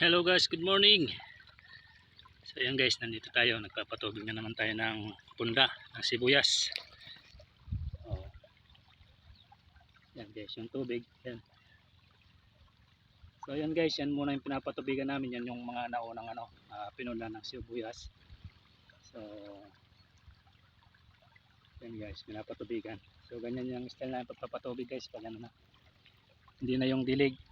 Hello guys, good morning. So ayan guys, nandito tayo. Nagpapatubig na naman tayo ng punda, ng sibuyas. Oh. Yan guys, yung tubig. Yan. So ayan guys, yan muna yung pinapatubigan namin. Yan yung mga naunang ano, uh, pinunda ng sibuyas. So yan guys, pinapatubigan. So ganyan yung style na pagpapatubig guys. Pag ano na. Hindi na yung dilig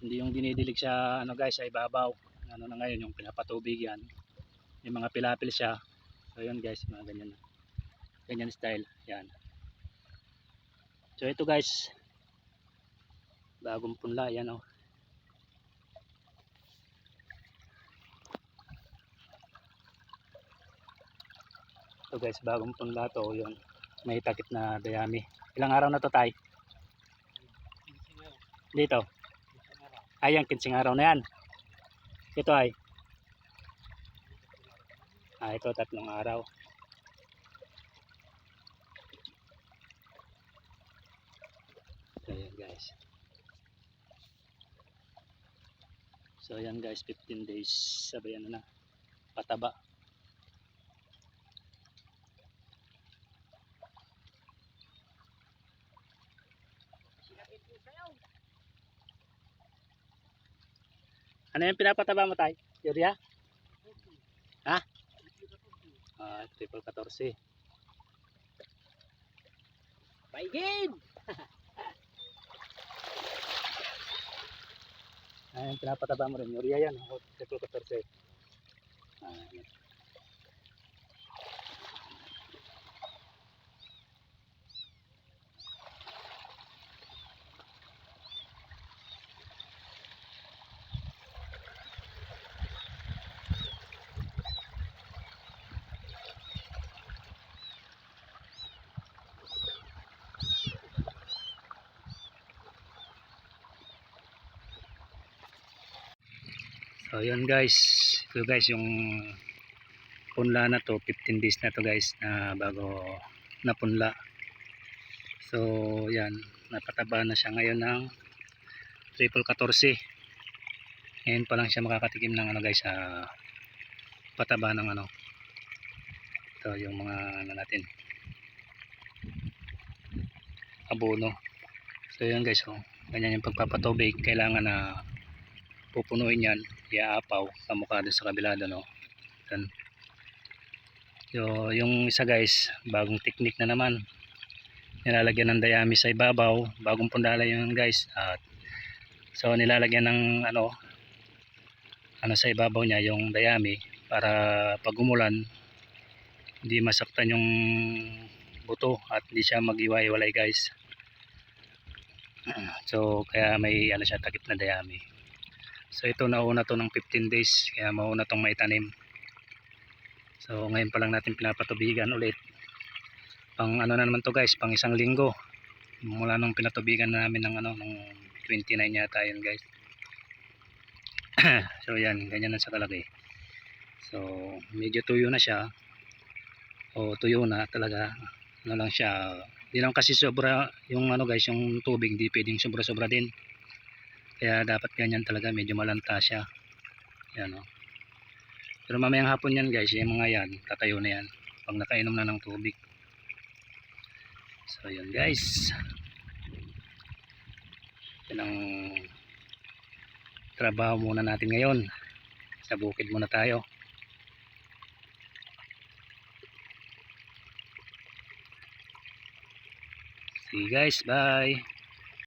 hindi yung dinidilig siya ano guys sa ibabaw. Ano na ngayon yung pinapatubig yan may mga pilapil siya. So yun guys mga ganyan ganyan style. Yan. So ito guys. Bagong punla. Yan oh. Ito guys bagong punla to. Yun. May takip na dayami. Ilang araw na to tay? Dito ay ang kinsing araw na yan. Ito ay. Ah ito tatlong araw. So yan guys. So yan guys 15 days sabay ano na pataba Ano yung pinapataba mo tay? Urea? Ha? Ah, triple 14. Paigid! Ah, yung pinapataba mo rin. Urea yan. Oh, triple 14. Ah, So yun guys. Ito guys yung punla na to. 15 days na to guys na bago napunla. So yan. Napataba na siya ngayon ng triple 14. Ngayon pa lang siya makakatikim ng ano guys sa pataba ng ano. Ito yung mga ano natin. Abono. So yun guys. Oh. Ganyan yung pagpapatubig. Kailangan na pupunuin yan iaapaw kamukha dun sa kabila no? Yan. So, yung isa guys bagong technique na naman nilalagyan ng dayami sa ibabaw bagong pundala yun guys at so nilalagyan ng ano ano sa ibabaw niya yung dayami para pag umulan hindi masaktan yung buto at hindi siya mag-iwa-iwalay guys so kaya may ano siya takip na dayami So ito nauna to ng 15 days kaya mauna tong maitanim. So ngayon pa lang natin pinapatubigan ulit. Pang ano na naman to guys, pang isang linggo. Mula nung pinatubigan namin ng ano ng 29 yata yun guys. so yan, ganyan na sa kalaki. So medyo tuyo na siya. O tuyo na talaga. Ano lang siya. Hindi lang kasi sobra yung ano guys, yung tubig, hindi pwedeng sobra-sobra din kaya dapat ganyan talaga medyo malanta siya. Yan o pero mamayang hapon yan guys yung mga yan tatayo na yan pag nakainom na ng tubig. So yun guys. Yan ang trabaho muna natin ngayon. Sa bukid muna tayo. See you guys bye